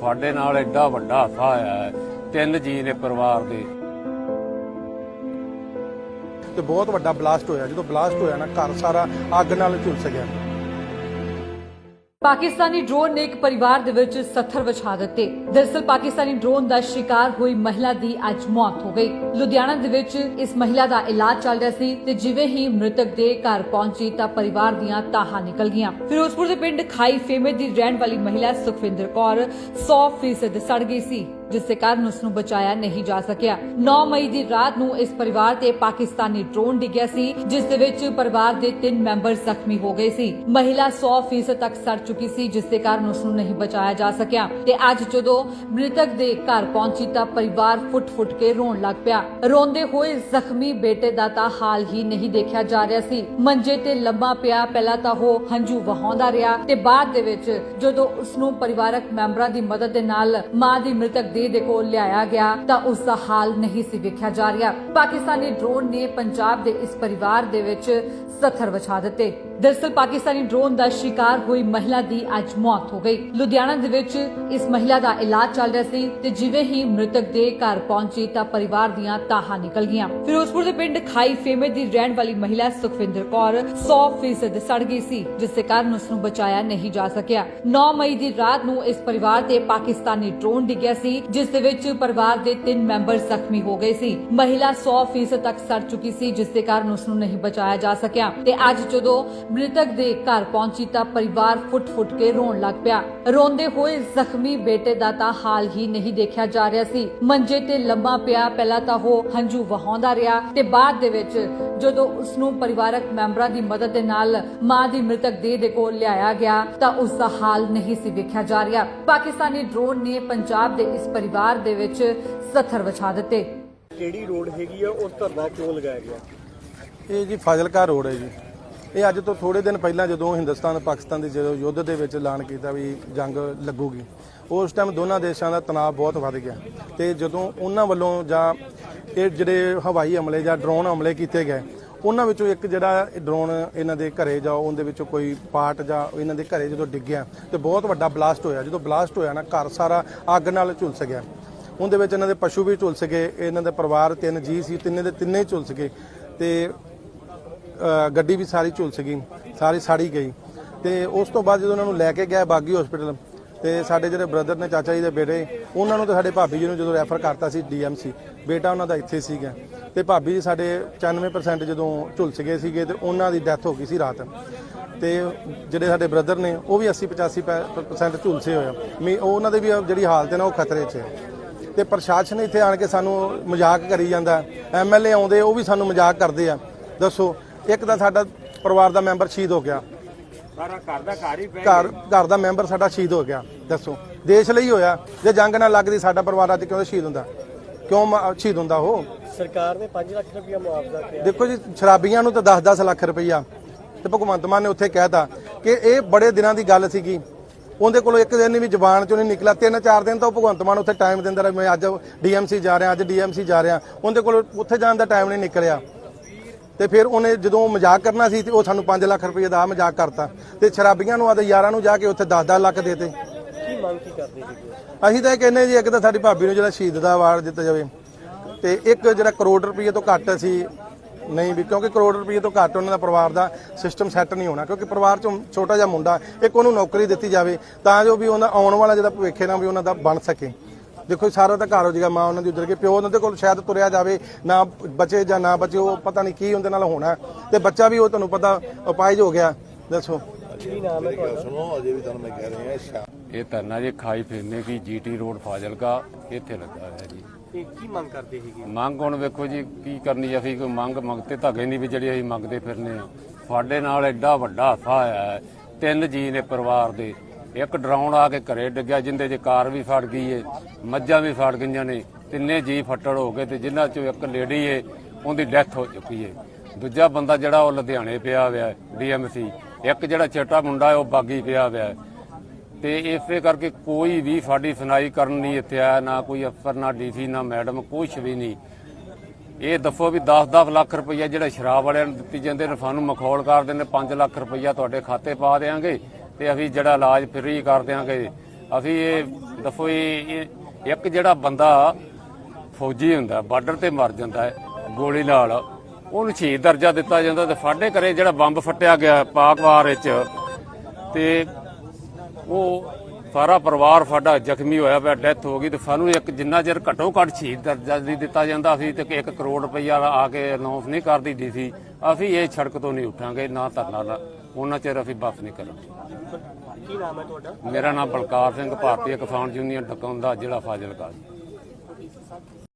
ਸਾਡੇ ਨਾਲ ਐਡਾ ਵੱਡਾ ਹਾਸਾ ਆਇਆ ਹੈ। ਤਿੰਨ ਜੀ ਨੇ ਪਰਿਵਾਰ ਦੇ। ਤੇ ਬਹੁਤ ਵੱਡਾ ਬਲਾਸਟ ਹੋਇਆ। ਜਦੋਂ ਬਲਾਸਟ ਹੋਇਆ ਨਾ, ਘਰ ਸਾਰਾ ਅੱਗ ਨਾਲ ਝੁਲਸ ਗਿਆ। ਪਾਕਿਸਤਾਨੀ ਡਰੋਨ ਨੇ ਇੱਕ ਪਰਿਵਾਰ ਦੇ ਵਿੱਚ ਸੱਥਰ ਵਿਛਾ ਦਿੱਤੇ। ਦਰਅਸਲ ਪਾਕਿਸਤਾਨੀ ਡਰੋਨ ਦਾ ਸ਼ਿਕਾਰ ਹੋਈ ਮਹਿਲਾ ਦੀ ਅੱਜ ਮੌਤ ਹੋ ਗਈ। ਲੁਧਿਆਣਾ ਦੇ ਵਿੱਚ ਇਸ ਮਹਿਲਾ ਦਾ ਇਲਾਜ ਚੱਲ ਰਿਹਾ ਸੀ ਤੇ ਜਿਵੇਂ ਹੀ ਮ੍ਰਿਤਕ ਦੇ ਘਰ ਪਹੁੰਚੀ ਤਾਂ ਪਰਿਵਾਰ ਦੀਆਂ ਤਾਹਾਂ ਨਿਕਲ ਗਈਆਂ। ਫਿਰੋਜ਼ਪੁਰ ਦੇ ਪਿੰਡ ਖਾਈ ਫੇਮੇ ਦੀ ਰਹਿਣ ਵਾਲੀ ਮਹਿਲਾ ਸੁਖਵਿੰਦਰ ਕੌਰ 100% ਸੜ ਗਈ ਸੀ। ਜਿਸ ਦੇ ਕਾਰਨ ਉਸ ਨੂੰ ਬਚਾਇਆ ਨਹੀਂ ਜਾ ਸਕਿਆ। 9 ਮਈ ਦੀ ਰਾਤ ਨੂੰ ਇਸ ਪਰਿਵਾਰ ਤੇ ਪਾਕਿਸਤਾਨੀ ਡਰੋਨ ਡਿੱਗਿਆ ਸੀ, ਜਿਸ ਦੇ ਵਿੱਚ ਪਰਿਵਾਰ ਦੇ ਤਿੰਨ ਮੈਂਬਰ ਜ਼ਖਮੀ ਹੋ ਗਏ ਸੀ। ਮਹਿਲਾ 100% ਤੱਕ ਸੜ ਚੁੱਕੀ ਸੀ, ਜਿਸ ਦੇ ਕਾਰਨ ਉਸ ਨੂੰ ਨਹੀਂ ਬਚਾਇਆ ਜਾ ਸਕਿਆ। ਤੇ ਅੱਜ ਜਦੋਂ ਮ੍ਰਿਤਕ ਦੇ ਘਰ ਪਹੁੰਚੀ ਤਾਂ ਪਰਿਵਾਰ ਫੁੱਟ-ਫੁੱਟ ਕੇ ਰੋਣ ਲੱਗ ਪਿਆ। ਰੋਂਦੇ ਹੋਏ ਜ਼ਖਮੀ ਬੇਟੇ ਦਾ ਤਾਂ ਹਾਲ ਹੀ ਨਹੀਂ ਦੇਖਿਆ ਜਾ ਰਿਹਾ ਸੀ। ਮੰਜੇ ਤੇ ਲੰਮਾ ਪਿਆ, ਪਹਿਲਾਂ ਤਾਂ ਉਹ ਹੰਝੂ ਵਹਾਉਂਦਾ ਰਿਹਾ ਤੇ ਬਾਅਦ ਦੇ ਵਿੱਚ ਜਦੋਂ ਉਸ ਨੂੰ ਪਰਿਵਾਰਕ ਮੈਂਬਰਾਂ ਦੀ ਮਦਦ ਦੇ ਨਾਲ ਮਾਂ ਦੀ ਮ੍ਰਿਤਕ ਦੇ ਕੋਲ ਲਿਆਇਆ ਗਿਆ ਤਾਂ ਉਸ ਦਾ ਹਾਲ ਨਹੀਂ ਸੀ ਵੇਖਿਆ ਜਾ ਰਿਹਾ। ਪਾਕਿਸਤਾਨੀ ਡਰੋਨ ਨੇ ਪੰਜਾਬ ਦੇ ਇਸ ਪਰਿਵਾਰ ਦੇ ਵਿੱਚ ਸੱਥਰ ਵਿਛਾ ਦਿੱਤੇ। ਦਰਅਸਲ ਪਾਕਿਸਤਾਨੀ ਡਰੋਨ ਦਾ ਸ਼ਿਕਾਰ ਹੋਈ ਮਹਿਲਾ ਦੀ ਅੱਜ ਮੌਤ ਹੋ ਗਈ। ਲੁਧਿਆਣਾ ਦੇ ਵਿੱਚ ਇਸ ਮਹਿਲਾ ਦਾ ਇਲਾਜ ਚੱਲ ਰਿਹਾ ਸੀ ਤੇ ਜਿਵੇਂ ਹੀ ਮ੍ਰਿਤਕ ਦੇ ਘਰ ਪਹੁੰਚੀ ਤਾਂ ਪਰਿਵਾਰ ਦੀਆਂ ਤਾਹਾਂ ਨਿਕਲ ਗਈਆਂ। ਫਿਰੋਜ਼ਪੁਰ ਦੇ ਪਿੰਡ ਖਾਈ ਫੇਮੇ ਦੀ ਰਹਿਣ ਵਾਲੀ ਮਹਿਲਾ ਸੁਖਵਿੰਦਰ ਕੌਰ 100% ਸੜ ਗਈ ਸੀ, ਜਿਸ ਦੇ ਕਾਰਨ ਉਸ ਨੂੰ ਬਚਾਇਆ ਨਹੀਂ ਜਾ ਸਕਿਆ। 9 ਮਈ ਦੀ ਰਾਤ ਨੂੰ ਇਸ ਪਰਿਵਾਰ ਤੇ ਪਾਕਿਸਤਾਨੀ ਡਰੋਨ ਡਿੱਗਿਆ ਸੀ, ਜਿਸ ਦੇ ਵਿੱਚ ਪਰਿਵਾਰ ਦੇ ਤਿੰਨ ਮੈਂਬਰ ਜ਼ਖਮੀ ਹੋ ਗਏ ਸੀ। ਮਹਿਲਾ 100% ਤੱਕ ਸੜ ਚੁੱਕੀ ਸੀ, ਜਿਸ ਦੇ ਕਾਰਨ ਉਸ ਨੂੰ ਨਹੀਂ ਬਚਾਇਆ ਜਾ ਸਕਿਆ। ਤੇ ਅੱਜ ਜਦੋਂ ਮ੍ਰਿਤਕ ਦੇ ਘਰ ਪਹੁੰਚੀ ਤਾਂ ਪਰਿਵਾਰ ਫੁੱਟ-ਫੁੱਟ ਕੇ ਰੋਣ ਲੱਗ ਪਿਆ। ਰੋਂਦੇ ਹੋਏ ਜ਼ਖਮੀ ਬੇਟੇ ਦਾ ਤਾਂ ਹਾਲ ਹੀ ਨਹੀਂ ਦੇਖਿਆ ਜਾ ਰਿਹਾ ਸੀ। ਮੰਜੇ ਤੇ ਲੰਮਾ ਪਿਆ ਪਹਿਲਾਂ ਤਾਂ ਉਹ ਹੰਝੂ ਵਹਾਉਂਦਾ ਰਿਹਾ ਤੇ ਬਾਅਦ ਦੇ ਵਿੱਚ ਜਦੋਂ ਉਸ ਨੂੰ ਪਰਿਵਾਰਕ ਮੈਂਬਰਾਂ ਦੀ ਮਦਦ ਦੇ ਨਾਲ ਮਾਂ ਦੀ ਮ੍ਰਿਤਕ ਦੇਹ ਦੇ ਕੋਲ ਲਿਆਇਆ ਗਿਆ ਤਾਂ ਉਸ ਦਾ ਹਾਲ ਨਹੀਂ ਸੀ ਵੇਖਿਆ ਜਾ ਰਿਹਾ। ਪਾਕਿਸਤਾਨੀ ਡਰੋਨ ਨੇ ਪੰਜਾਬ ਦੇ ਇਸ ਪਰਿਵਾਰ ਦੇ ਵਿੱਚ ਸੱਥਰ ਵਿਛਾ ਦਿੱਤੇ। ਕਿਹੜੀ ਰੋਡ ਹੈਗੀ ਆ? ਉਸ ਧਰਨਾ ਕਿਉਂ ਲਗਾਇਆ ਗਿਆ? ਇਹ ਜੀ ਫਾਜ਼ਿਲਕਾ ਰੋਡ ਹੈ ਜੀ। ਇਹ ਅੱਜ ਤੋਂ ਥੋੜੇ ਦਿਨ ਪਹਿਲਾਂ ਜਦੋਂ ਹਿੰਦੁਸਤਾਨ ਪਾਕਿਸਤਾਨ ਦੇ ਜਦੋਂ ਯੁੱਧ ਦੇ ਵਿੱਚ ਐਲਾਨ ਕੀਤਾ ਵੀ ਜੰਗ ਲੱਗੂਗੀ, ਉਸ ਟਾਈਮ ਦੋਨਾਂ ਦੇਸ਼ਾਂ ਦਾ ਤਣਾਅ ਬਹੁਤ ਵੱਧ ਗਿਆ ਤੇ ਜਦੋਂ ਉਹਨਾਂ ਵੱਲੋਂ ਜਾਂ ਇਹ ਜਿਹੜੇ ਹਵਾਈ ਹਮਲੇ ਜਾਂ ਡਰੋਨ ਹਮਲੇ ਕੀਤੇ ਗਏ, ਉਹਨਾਂ ਵਿੱਚੋਂ ਇੱਕ ਜਿਹੜਾ ਡਰੋਨ ਇਹਨਾਂ ਦੇ ਘਰੇ ਜਾਂ ਉਹਦੇ ਵਿੱਚੋਂ ਕੋਈ ਪਾਰਟ ਜਾਂ ਇਹਨਾਂ ਦੇ ਘਰੇ ਜਦੋਂ ਡਿੱਗਿਆ ਤੇ ਬਹੁਤ ਵੱਡਾ ਬਲਾਸਟ ਹੋਇਆ। ਜਦੋਂ ਬਲਾਸਟ ਹੋਇਆ ਨਾ, ਘਰ ਸਾਰਾ ਅੱਗ ਨਾਲ ਝੁਲਸ ਗਿਆ। ਉਹਦੇ ਵਿੱਚ ਇਹਨਾਂ ਦੇ ਪਸ਼ੂ ਵੀ ਝੁਲਸ ਗਏ, ਇਹਨਾਂ ਦੇ ਪਰਿਵਾਰ ਤਿੰਨ ਜੀ ਸੀ, ਤਿੰਨੇ ਦੇ ਤਿੰਨੇ ਹੀ ਝੁਲਸ ਗਏ ਤੇ ਗੱਡੀ ਵੀ ਸਾਰੀ ਝੁਲਸ ਗਈ ਸਾਰੀ ਸਾੜੀ ਗਈ। ਤੇ ਉਸ ਤੋਂ ਬਾਅਦ ਜਦੋਂ ਉਹਨਾਂ ਨੂੰ ਲੈ ਕੇ ਗਿਆ ਬਾਗੀ ਹਸਪੀਟਲ ਤੇ ਸਾਡੇ ਜਿਹੜੇ ਬ੍ਰਦਰ ਨੇ, ਚਾਚਾ ਜੀ ਦੇ ਬੇਟੇ, ਉਹਨਾਂ ਨੂੰ ਤੇ ਸਾਡੇ ਭਾਬੀ ਜੀ ਨੂੰ ਜਦੋਂ ਰੈਫਰ ਕਰਤਾ ਸੀ ਡੀਐਮਸੀ ਬੇਟਾ ਉਹਨਾਂ ਦਾ ਇੱਥੇ ਸੀਗਾ। ਤੇ ਭਾਬੀ ਜੀ ਸਾਡੇ 94% ਜਦੋਂ ਝੁਲਸ ਗਏ ਸੀਗੇ ਤੇ ਉਹਨਾਂ ਦੀ ਡੈਥ ਹੋ ਗਈ ਸੀ ਰਾਤ। ਤੇ ਜਿਹੜੇ ਸਾਡੇ ਬ੍ਰਦਰ ਨੇ, ਉਹ ਵੀ 80 85% ਝੁਲਸੇ ਹੋਏ ਆ। ਮੀ, ਉਹਨਾਂ ਦੇ ਵੀ ਜਿਹੜੀ ਹਾਲਤ ਹੈ ਨਾ, ਉਹ ਖਤਰੇ 'ਚ ਹੈ। ਤੇ ਪ੍ਰਸ਼ਾਸਨ ਇੱਥੇ ਆਣ ਕੇ ਸਾਨੂੰ ਮਜ਼ਾਕ ਕਰੀ ਜਾਂਦਾ। ਐਮਐਲਏ ਆਉਂਦੇ, ਉਹ ਵੀ ਸਾਨੂੰ ਮਜ਼ਾਕ ਕਰਦੇ ਆ। ਦੱਸੋ ਇੱਕ ਤਾਂ ਸਾਡਾ ਪਰਿਵਾਰ ਦਾ ਮੈਂਬਰ ਸ਼ਹੀਦ ਹੋ ਗਿਆ। ਸਾਰਾ ਘਰ ਦਾ ਘਰ ਹੀ ਘਰ ਘਰ ਦਾ ਮੈਂਬਰ ਸਾਡਾ ਸ਼ਹੀਦ ਹੋ ਗਿਆ ਦੱਸੋ। ਦੇਸ਼ ਲਈ ਹੋਇਆ ਜੇ ਜੰਗ ਨਾਲ ਲੱਗਦੀ ਸਾਡਾ ਪਰਿਵਾਰ ਅੱਜ ਕਿਉਂ ਸ਼ਹੀਦ ਹੁੰਦਾ? ਕਿਉਂ ਮ- ਸ਼ਹੀਦ ਹੁੰਦਾ ਉਹ? ਸਰਕਾਰ ਨੇ 5 ਲੱਖ ਰੁਪਇਆ ਮੁਆਵਜ਼ਾ ਕਿਹਾ ਦੇਖੋ ਜੀ ਸ਼ਰਾਬੀਆਂ ਨੂੰ ਤਾਂ 10-10 ਲੱਖ ਰੁਪਈਆ ਤੇ ਭਗਵੰਤ ਮਾਨ ਨੇ ਉੱਥੇ ਕਹਿਤਾ ਕਿ ਇਹ ਬੜੇ ਦਿਨਾਂ ਦੀ ਗੱਲ ਸੀਗੀ। ਉਹਦੇ ਕੋਲੋਂ ਇੱਕ ਦਿਨ ਵੀ ਜ਼ਬਾਨ ਚੋਂ ਨਹੀਂ ਨਿਕਲਿਆ। ਤਿੰਨ ਚਾਰ ਦਿਨ ਤਾਂ ਉਹ ਭਗਵੰਤ ਮਾਨ ਉੱਥੇ ਟਾਈਮ ਦਿੰਦਾ ਰਿਹਾ। ਮੈਂ ਅੱਜ ਡੀਐਮਸੀ ਜਾ ਰਿਹਾ ਅੱਜ ਡੀਐਮਸੀ ਜਾ ਰਿਹਾ। ਉਹਦੇ ਕੋਲੋਂ ਉੱਥੇ ਜਾਣ ਦਾ ਟਾਈਮ ਨਹੀਂ ਨਿਕਲਿਆ। ਤੇ ਫਿਰ ਉਹਨੇ ਜਦੋਂ ਮਜ਼ਾਕ ਕਰਨਾ ਸੀ ਤੇ ਉਹ ਸਾਨੂੰ 5 ਲੱਖ ਰੁਪਏ ਦਾ ਮਜ਼ਾਕ ਕਰਤਾ। ਤੇ ਸ਼ਰਾਬੀਆਂ ਨੂੰ ਆਦੇ ਯਾਰਾਂ ਨੂੰ ਜਾ ਕੇ ਉੱਥੇ 10-10 ਲੱਖ ਦੇਤੇ। ਕੀ ਮੰਗ ਕੀ ਕਰਦੇ ਜੀ ਅਸੀਂ ਤਾਂ ਇਹ ਕਹਿੰਦੇ ਜੀ ਇੱਕ ਤਾਂ ਸਾਡੀ ਭਾਬੀ ਨੂੰ ਜਿਹੜਾ ਸ਼ਹੀਦ ਦਾ ਅਵਾਰਡ ਦਿੱਤਾ ਜਾਵੇ ਤੇ ਇੱਕ ਜਿਹੜਾ ਕਰੋੜ ਰੁਪਏ ਤੋਂ ਘੱਟ ਅਸੀਂ ਨਹੀਂ ਵੀ ਕਿਉਂਕਿ ਕਰੋੜ ਰੁਪਏ ਤੋਂ ਘੱਟ ਉਹਨਾਂ ਦਾ ਪਰਿਵਾਰ ਦਾ ਸਿਸਟਮ ਸੈੱਟ ਨਹੀਂ ਹੋਣਾ ਕਿਉਂਕਿ ਪਰਿਵਾਰ ਚੋਂ ਛੋਟਾ ਜਿਹਾ ਮੁੰਡਾ ਇੱਕ ਉਹਨੂੰ ਨੌਕਰੀ ਦਿੱਤੀ ਜਾਵੇ ਤਾਂ ਜੋ ਵੀ ਉਹਨਾਂ ਆਉਣ ਵਾਲਾ ਜਿਹੜਾ ਭਵਿੱਖ ਹੈ ਨਾ ਵੀ ਉਹਨਾਂ ਦਾ ਬਣ ਸਕੇ। ਦੇਖੋ ਸਾਰਾ ਤਾਂ ਘਰ ਹੋ ਜਾਏਗਾ ਮਾਂ ਉਹਨਾਂ ਦੀ ਉਧਰ ਕੇ ਪਿਓ ਉਹਨਾਂ ਦੇ ਕੋਲ ਸ਼ਾਇਦ ਤੁਰਿਆ ਜਾਵੇ ਨਾ ਬਚੇ ਜਾਂ ਨਾ ਬਚੇ ਉਹ ਪਤਾ ਨਹੀਂ ਕੀ ਉਹਦੇ ਨਾਲ ਹੋਣਾ। ਤੇ ਬੱਚਾ ਵੀ ਉਹ ਤੁਹਾਨੂੰ ਪਤਾ ਅਪਾਇਜ ਹੋ ਗਿਆ। ਦੱਸੋ। ਕੀ ਨਾਮ ਹੈ ਤੁਹਾਡਾ? ਸੁਣੋ ਅਜੇ ਵੀ ਤੁਹਾਨੂੰ ਮੈਂ ਕਹਿ ਰਿਹਾ ਸ਼ਾ ਇਹ ਧਰਨਾ ਜੇ ਖਾਈ ਫਿਰਨੇ ਕੀ ਜੀਟੀ ਰੋਡ ਫਾਜ਼ਿਲਕਾ ਇੱਥੇ ਲੱਗਾ ਹੋਇਆ ਜੀ। ਇਹ ਕੀ ਮੰਗ ਕਰਦੇ ਹੈਗੇ ਮੰਗ ਹੁਣ ਵੇਖੋ ਜੀ ਕੀ ਕਰਨੀ ਅਸੀਂ ਕੋਈ ਮੰਗ ਮੰਗਤੇ ਧਾਗੇ ਨਹੀਂ ਵੀ ਜਿਹੜੀ ਅਸੀਂ ਮੰਗਦੇ ਫਿਰਨੇ ਆ। ਸਾਡੇ ਨਾਲ ਐਡਾ ਵੱਡਾ ਹਾਸਾ ਹੋਇਆ ਹੈ ਤਿੰਨ ਜੀ ਨੇ ਪਰਿਵਾਰ ਦੇ ਇੱਕ ਡਰਾਉਣ ਆ ਕੇ ਘਰੇ ਡਿੱਗਿਆ, ਜਿੰਦੇ 'ਚ ਕਾਰ ਵੀ ਫੜ ਗਈ ਏ, ਮੱਝਾਂ ਵੀ ਫੜ ਗਈਆਂ ਨੇ, ਤਿੰਨੇ ਜੀ ਫੱਟੜ ਹੋ ਗਏ ਤੇ ਜਿਨ੍ਹਾਂ 'ਚੋਂ ਇੱਕ ਲੇਡੀ ਏ, ਉਹਦੀ ਡੈਥ ਹੋ ਚੁੱਕੀ ਏ। ਦੂਜਾ ਬੰਦਾ ਜਿਹੜਾ ਉਹ ਲੁਧਿਆਣੇ ਪਿਆ ਹੋਇਆ, ਡੀਐਮਸੀ। ਇੱਕ ਜਿਹੜਾ ਛੋਟਾ ਮੁੰਡਾ ਉਹ ਬਾਗੀ ਪਿਆ ਹੋਇਆ। ਤੇ ਇਸੇ ਕਰਕੇ ਕੋਈ ਵੀ ਸਾਡੀ ਸੁਣਾਈ ਕਰਨ ਨਹੀਂ ਇੱਥੇ ਆਇਆ ਨਾ ਕੋਈ ਅਫਸਰ, ਨਾ ਡੀਸੀ, ਨਾ ਮੈਡਮ, ਕੁਛ ਵੀ ਨਹੀਂ। ਇਹ ਦੱਸੋ ਵੀ 10-10 ਲੱਖ ਰੁਪਈਆ ਜਿਹੜਾ ਸ਼ਰਾਬ ਵਾਲਿਆਂ ਨੂੰ ਦਿੱਤੀ ਜਾਂਦੇ ਨੇ, ਸਾਨੂੰ ਮਖੌਲ ਕਰਦੇ ਨੇ 5 ਲੱਖ ਰੁਪਈਆ ਤੁਹਾਡੇ ਖਾਤੇ ਪਾ ਦੇਾਂਗੇ ਤੇ ਅਸੀਂ ਜਿਹੜਾ ਇਲਾਜ ਫ੍ਰੀ ਕਰ ਦਿਆਂਗੇ। ਅਸੀਂ ਇਹ ਦੱਸੋ ਇਹ ਇੱਕ ਜਿਹੜਾ ਬੰਦਾ ਫੌਜੀ ਹੁੰਦਾ, ਬਾਰਡਰ ਤੇ ਮਰ ਜਾਂਦਾ ਗੋਲੀ ਨਾਲ, ਉਹਨੂੰ ਸ਼ਹੀਦ ਦਰਜਾ ਦਿੱਤਾ ਜਾਂਦਾ ਤੇ ਸਾਡੇ ਘਰੇ ਜਿਹੜਾ ਬੰਬ ਫੱਟਿਆ ਗਿਆ ਪਾਕ ਵਾਰ ਵਿੱਚ, ਤੇ ਉਹ ਸਾਰਾ ਪਰਿਵਾਰ ਸਾਡਾ ਜ਼ਖਮੀ ਹੋਇਆ ਪਿਆ, ਡੈਥ ਹੋ ਗਈ ਤੇ ਸਾਨੂੰ ਇੱਕ ਜਿੰਨਾ ਚਿਰ ਘੱਟੋ ਘੱਟ ਸ਼ਹੀਦ ਦਰਜਾ ਨਹੀਂ ਦਿੱਤਾ ਜਾਂਦਾ ਸੀ ਤੇ 1 ਕਰੋੜ ਰੁਪਈਆ ਆ ਕੇ ਅਨਾਉਂਸ ਨਹੀਂ ਕਰਦੀ ਦੀ ਸੀ ਅਸੀਂ ਇਹ ਸੜਕ ਤੋਂ ਨਹੀਂ ਉੱਠਾਂਗੇ, ਨਾ ਧਰਨਾ ਲਾ ਉਹਨਾਂ ਚਿਰ ਅਸੀਂ ਵਾਪਸ ਨਹੀਂ ਕਰਾਂਗੇ। ਕੀ ਨਾਮ ਹੈ ਤੁਹਾਡਾ? ਮੇਰਾ ਨਾਮ ਬਲਕਾਰ ਸਿੰਘ ਭਾਰਤੀ ਕਿਸਾਨ ਯੂਨੀਅਨ ਡਕਾਉਂਦਾ ਜ਼ਿਲ੍ਹਾ ਫਾਜ਼ਿਲਕਾ। ਜੀ